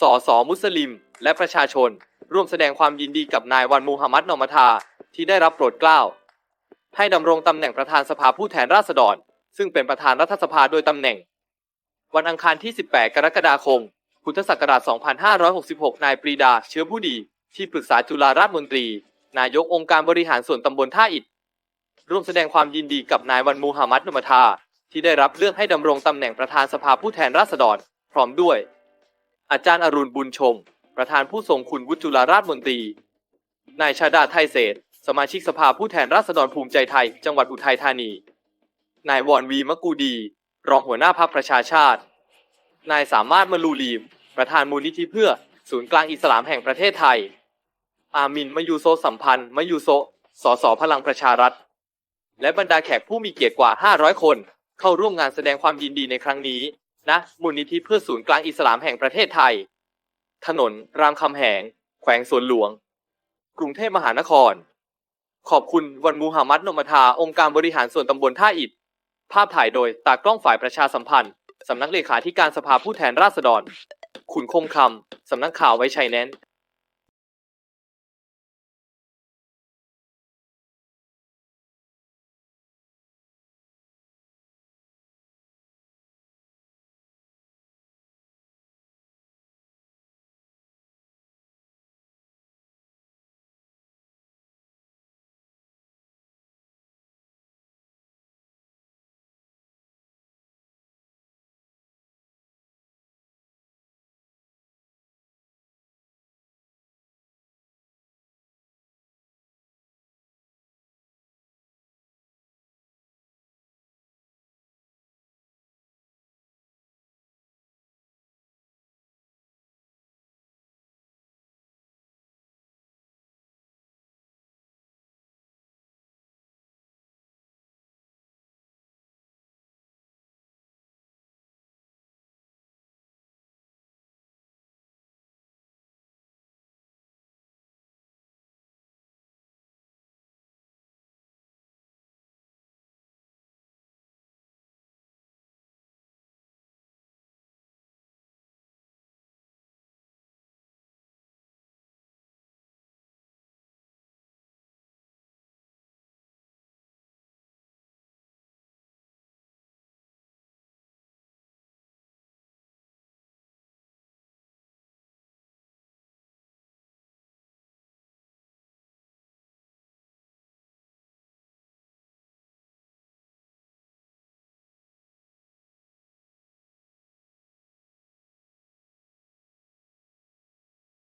สอสอมุสลิม และประชาชน ร่วมแสดงความยินดีกับนายวันมูฮัมหมัดนอมทา ที่ได้รับโปรดเกล้า ให้ดำรงตำแหน่งประธานสภาผู้แทนราษฎร ซึ่งเป็นประธานรัฐสภาโดยตำแหน่ง วันอังคารที่ 18 กรกฎาคม พุทธศักราช 2566 นายปรีดา เชื้อผู้ดี ที่ปรึกษาจุฬาราชมนตรี นายกองค์การบริหารส่วนตำบลท่าอิฐร่วมแสดงความยินดีกับนายวันมูฮัมหมัดนุมทา ที่ได้รับเลือกให้ดำรงตำแหน่งประธานสภาผู้แทนราษฎร พร้อมด้วย อาจารย์อรุณบุญชม ประธานผู้ทรงคุณวุฒิจุฬาราชมนตรี นายชาดาไทยเศษ สมาชิกสภาผู้แทนราษฎรภูมิใจไทย จังหวัดอุทัยธานี นายวอนวีมะกูดี รองหัวหน้าพรรคประชาชาติ นายสามารถมลูลีม ประธานมูลนิธิเพื่อ ศูนย์กลางอิสลามแห่งประเทศไทย อามินมยูโซสัมพันธ์มยูโซสสพลังประชารัฐ และบรรดาแขกผู้มีเกียรติกว่า 500 คน เข้าร่วมงานแสดงความยินดีในครั้งนี้ ณนะมูลนิธิเพื่อศูนย์กลางอิสลามแห่งประเทศไทย ถนนรามคำแหง แขวงสวนหลวง กรุงเทพมหานคร ขอบคุณวันมูฮัมหมัดนมทาองค์การบริหารส่วนตำบลท่าอิฐ ภาพถ่ายโดยตากล้องฝ่ายประชาสัมพันธ์ สำนักเลขาธิการสภาผู้แทนราษฎร ขุนคงคำ สำนักข่าวไว้ชัยแนน